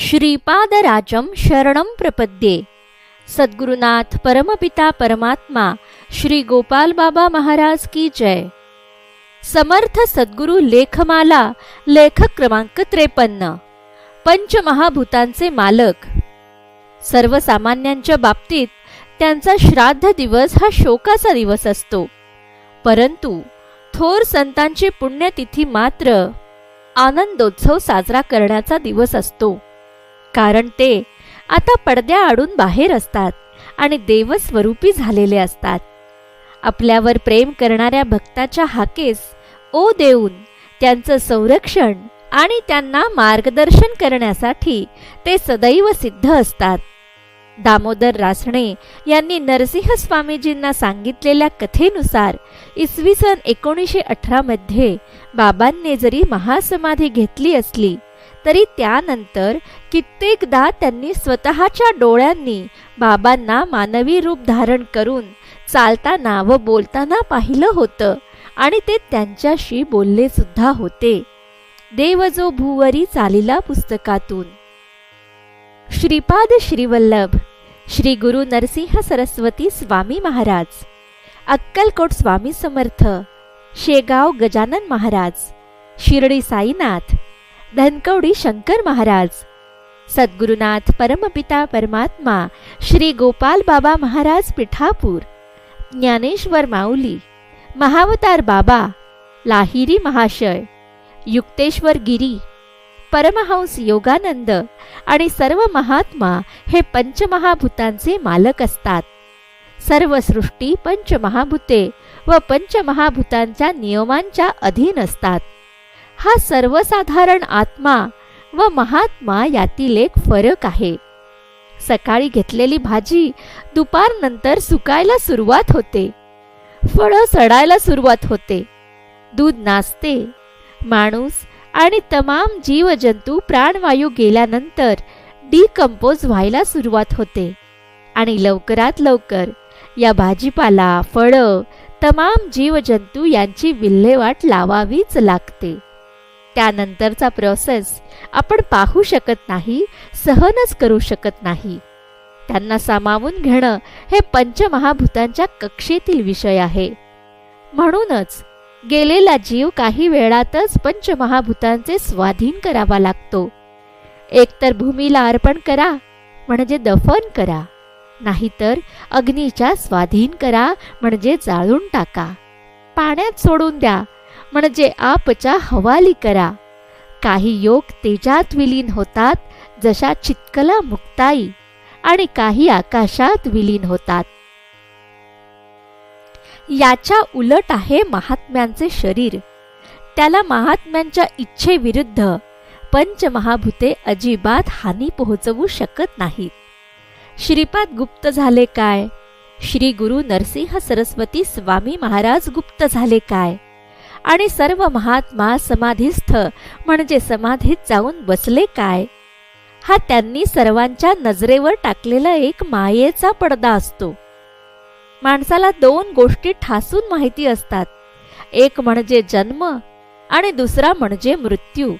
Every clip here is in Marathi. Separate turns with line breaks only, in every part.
श्रीपादराजं शरणं प्रपद्ये. सद्गुरुनाथ परमपिता परमात्मा श्री गोपाल बाबा महाराज की जय. समर्थ सद्गुरु लेखमाला लेखक क्रमांक त्रेपन्न. पंचमहाभूतांचे मालक. सर्वसामान्यांच्या बाबतीत त्यांचा श्राद्ध दिवस हा शोकाचा दिवस असतो. परंतु थोर संतांची पुण्यतिथी मात्र आनंदोत्सव साजरा करण्याचा दिवस असतो. कारण ते आता पडद्याआडून बाहेर असतात आणि देवस्वरूपी झालेले असतात. आपल्यावर प्रेम करणाऱ्या भक्ताच्या हाकेस ओ देऊन त्यांचं संरक्षण आणि त्यांना मार्गदर्शन करण्यासाठी ते सदैव सिद्ध असतात. दामोदर रासणे यांनी नरसिंह स्वामीजींना सांगितलेल्या कथेनुसार इसवी सन एकोणीसशे अठरामध्ये बाबांनी जरी महासमाधी घेतली असली तरी त्यानंतर कित्येकदा त्यांनी स्वतःच्या डोळ्यांनी बाबांना मानवी रूप धारण करून चालताना व बोलताना पाहिलं होतं आणि ते त्यांच्याशी बोलले सुद्धा होते. देव जो भूवरी चालिला पुस्तकातून. श्रीपाद श्रीवल्लभ श्री गुरु नरसिंह सरस्वती स्वामी महाराज अक्कलकोट स्वामी समर्थ शेगाव गजानन महाराज शिर्डी साईनाथ धनकवडी शंकर महाराज. सद्गुरुनाथ परमपिता परमात्मा श्री गोपाल बाबा महाराज पिठापूर ज्ञानेश्वर माऊली महावतार बाबा लाहिरी महाशय युक्तेश्वर गिरी परमहंस योगानंद आणि सर्व महात्मा हे पंचमहाभूतांचे मालक असतात. सर्व सृष्टी पंचमहाभूते व पंचमहाभूतांच्या नियमांच्या अधीन असतात. हा सर्वसाधारण आत्मा व महात्मा यातील एक फरक आहे. सकाळी घेतलेली भाजी दुपारनंतर सुकायला सुरुवात होते. फळं सडायला सुरुवात होते. दूध नाचते. माणूस आणि तमाम जीवजंतू प्राणवायू गेल्यानंतर डिकम्पोज व्हायला सुरुवात होते. आणि लवकरात लवकर या भाजीपाला फळं तमाम जीवजंतू यांची विल्हेवाट लावावीच लागते. त्यानंतरचा प्रोसेस आपण पाहू शकत नाही सहनच करू शकत नाही. त्यांना सामावून घेणं हे पंचमहाभूतांच्या कक्षेतील विषय आहे. म्हणूनच गेलेला जीव काही वेळातच पंचमहाभूतांचे स्वाधीन करावा लागतो. एकतर भूमीला अर्पण करा म्हणजे दफन करा. नाहीतर अग्नीच्या स्वाधीन करा म्हणजे जाळून टाका. पाण्यात सोडून द्या म्हणजे आपच्या हवाली करा. काही योग तेजात विलीन होतात जशा चितकला मुक्ताई आणि काही आकाशात विलीन होतात. याच्या उलट आहे महात्म्यांचे शरीर. त्याला महात्म्यांच्या इच्छेविरुद्ध पंचमहाभूते अजिबात हानी पोहोचवू शकत नाहीत. श्रीपाद गुप्त झाले काय? श्री गुरु नरसिंह सरस्वती स्वामी महाराज गुप्त झाले काय? आणि सर्व महात्मा समाधीस्थ म्हणजे समाधीत जाऊन बसले काय? हा त्यांनी सर्वांच्या नजरेवर टाकलेला एक मायेचा पडदा असतो. माणसाला दोन गोष्टी ठासून माहिती असतात. एक म्हणजे जन्म आणि दुसरा म्हणजे मृत्यू.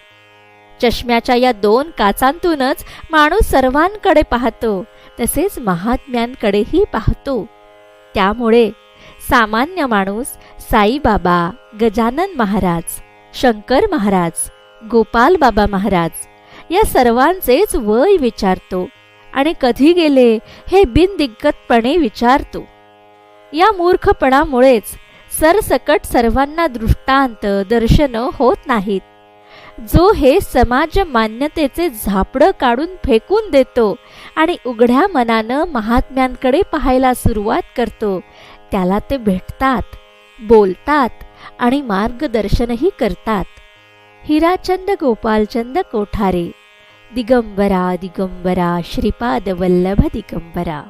चष्म्याच्या या दोन काचांतूनच माणूस सर्वांकडे पाहतो तसेच महात्म्यांकडेही पाहतो. त्यामुळे सामान्य माणूस साईबाबा गजानन महाराज शंकर महाराज गोपाल बाबा महाराज या सर्वांचेच वय विचारतो आणि कधी गेले हे बिनदिग्गतपणे विचारतो. या मूर्खपणामुळेच सरसकट सर्वांना दृष्टांत दर्शन होत नाहीत. जो हे समाज मान्यतेचे झापडं काढून फेकून देतो आणि उघड्या मनानं महात्म्यांकडे पाहायला सुरुवात करतो त्याला ते भेटतात. बोलतात आणि मार्गदर्शनही करतात. हिराचंद गोपालचंद कोठारे दिगंबरा दिगंबरा श्रीपाद वल्लभ दिगंबरा.